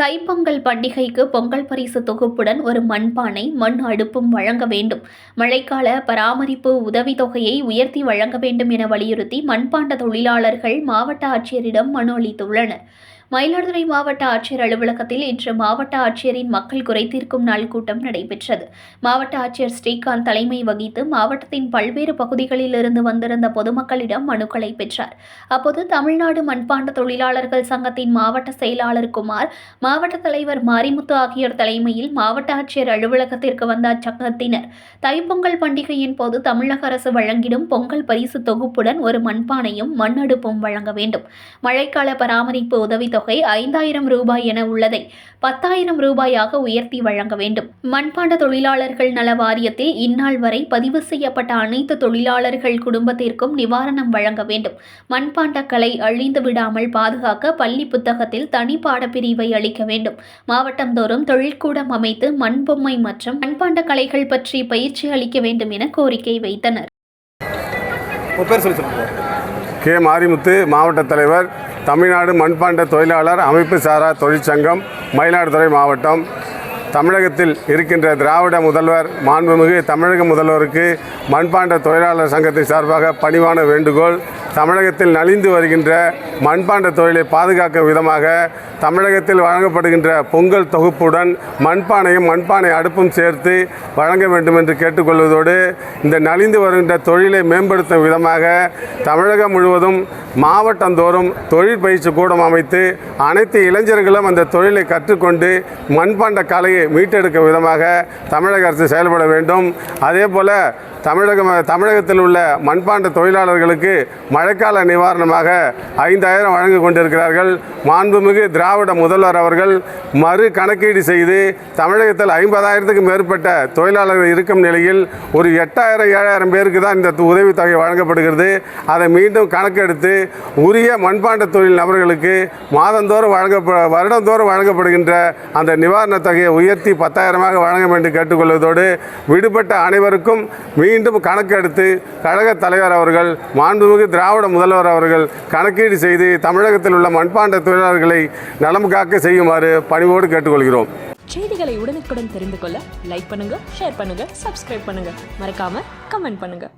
தைப்பொங்கல் பண்டிகைக்கு பொங்கல் பரிசு தொகுப்புடன் ஒரு மண்பானை மண் அடுப்பும் வழங்க வேண்டும். மழைக்கால பராமரிப்பு உதவித்தொகையை உயர்த்தி வழங்க வேண்டும் என வலியுறுத்தி மண்பாண்ட தொழிலாளர்கள் மாவட்ட ஆட்சியரிடம் மனு அளித்துள்ளனர். மயிலாடுதுறை மாவட்ட ஆட்சியர் அலுவலகத்தில் இன்று மாவட்ட ஆட்சியரின் மக்கள் குறைதீர்க்கும் நாள் கூட்டம் நடைபெற்றது. மாவட்ட ஆட்சியர் ஸ்ரீகாந்த் தலைமை வகித்து மாவட்டத்தின் பல்வேறு பகுதிகளில் இருந்து வந்திருந்த பொதுமக்களிடம் மனுக்களை பெற்றார். அப்போது தமிழ்நாடு மண்பாண்ட தொழிலாளர்கள் சங்கத்தின் மாவட்ட செயலாளர் குமார் மாவட்ட தலைவர் மாரிமுத்து ஆகியோர் தலைமையில் மாவட்ட ஆட்சியர் அலுவலகத்திற்கு வந்த அச்சங்கத்தினர். தைப்பொங்கல் பண்டிகையின் போது தமிழக அரசு வழங்கிடும் பொங்கல் பரிசு தொகுப்புடன் ஒரு மண்பானையும் மண் அடுப்பும் வழங்க வேண்டும். மழைக்கால பராமரிப்பு உதவி தொகை ஐந்தாயிரம் ரூபாய் என உள்ளதை பத்தாயிரம் ரூபாயாக உயர்த்தி வழங்க வேண்டும். மண்பாண்ட தொழிலாளர்கள் நல வாரியத்தில் இந்நாள் வரை பதிவு செய்யப்பட்ட அனைத்து தொழிலாளர்கள் குடும்பத்திற்கும் நிவாரணம் வழங்க வேண்டும். மண்பாண்ட கலை அழிந்து விடாமல் பாதுகாக்க பள்ளி புத்தகத்தில் தனி பாடப்பிரிவை அளிக்க வேண்டும். மாவட்டந்தோறும் தொழிற்கூடம் அமைத்து மண் பொம்மை மற்றும் மண்பாண்ட கலைகள் பற்றி பயிற்சி அளிக்க வேண்டும் என கோரிக்கை வைத்தனர். கே. மாரிமுத்து மாவட்ட தலைவர் தமிழ்நாடு மண்பாண்ட தொழிலாளர் அமைப்பு சாரா தொழிற்சங்கம் மயிலாடுதுறை மாவட்டம். தமிழகத்தில் இருக்கின்ற திராவிட முதல்வர் மாண்புமிகு தமிழக முதல்வருக்கு மண்பாண்ட தொழிலாளர் சங்கத்தின் சார்பாக பணிவான வேண்டுகோள். தமிழகத்தில் நலிந்து வருகின்ற மண்பாண்ட தொழிலை பாதுகாக்கும் விதமாக தமிழகத்தில் வழங்கப்படுகின்ற பொங்கல் தொகுப்புடன் மண்பானையும் மண்பானை அடுப்பும் சேர்த்து வழங்க வேண்டும் என்று கேட்டுக்கொள்வதோடு இந்த நலிந்து வருகின்ற தொழிலை மேம்படுத்தும் விதமாக தமிழகம் முழுவதும் மாவட்டந்தோறும் தொழில் பயிற்சி கூடம் அமைத்து அனைத்து இளைஞர்களும் அந்த தொழிலை கற்றுக்கொண்டு மண்பாண்ட கலையை மீட்டெடுக்கும் விதமாக தமிழக அரசு செயல்பட வேண்டும். அதே போல தமிழக தமிழகத்தில் உள்ள மண்பாண்ட தொழிலாளர்களுக்கு மழைக்கால நிவாரணமாக ஐந்தாயிரம் வழங்கி கொண்டிருக்கிறார்கள். மாண்புமிகு திராவிட முதல்வர் அவர்கள் மறு கணக்கீடு செய்து தமிழகத்தில் ஐம்பதாயிரத்துக்கும் மேற்பட்ட தொழிலாளர்கள் இருக்கும் நிலையில் ஒரு எட்டாயிரம் ஏழாயிரம் பேருக்கு தான் இந்த உதவித்தொகை வழங்கப்படுகிறது. அதை மீண்டும் கணக்கெடுத்து உரிய மண்பாண்ட தொழில் நபர்களுக்கு மாதந்தோறும் வழங்கப்ப வருடந்தோறும் வழங்கப்படுகின்ற அந்த நிவாரணத் தொகையை உயர்த்தி பத்தாயிரமாக வழங்க வேண்டும் கேட்டுக்கொள்வதோடு விடுபட்ட அனைவருக்கும் மீண்டும் கணக்கெடுத்து கழக தலைவர் அவர்கள் மாண்புமிகு திராவிட முதல்வர் அவர்கள் கணக்கீடு செய்து தமிழகத்தில் உள்ள மண்பாண்ட தொழிலாளர்களை நலம் காக்க செய்யுமாறு பணிவோடு கேட்டுக்கொள்கிறோம். செய்திகளை உடனுக்குடன் தெரிந்து கொள்ள லைக் பண்ணுங்க ஷேர் பண்ணுங்க சப்ஸ்கிரைப் பண்ணுங்க. மறக்காம கமெண்ட் பண்ணுங்க.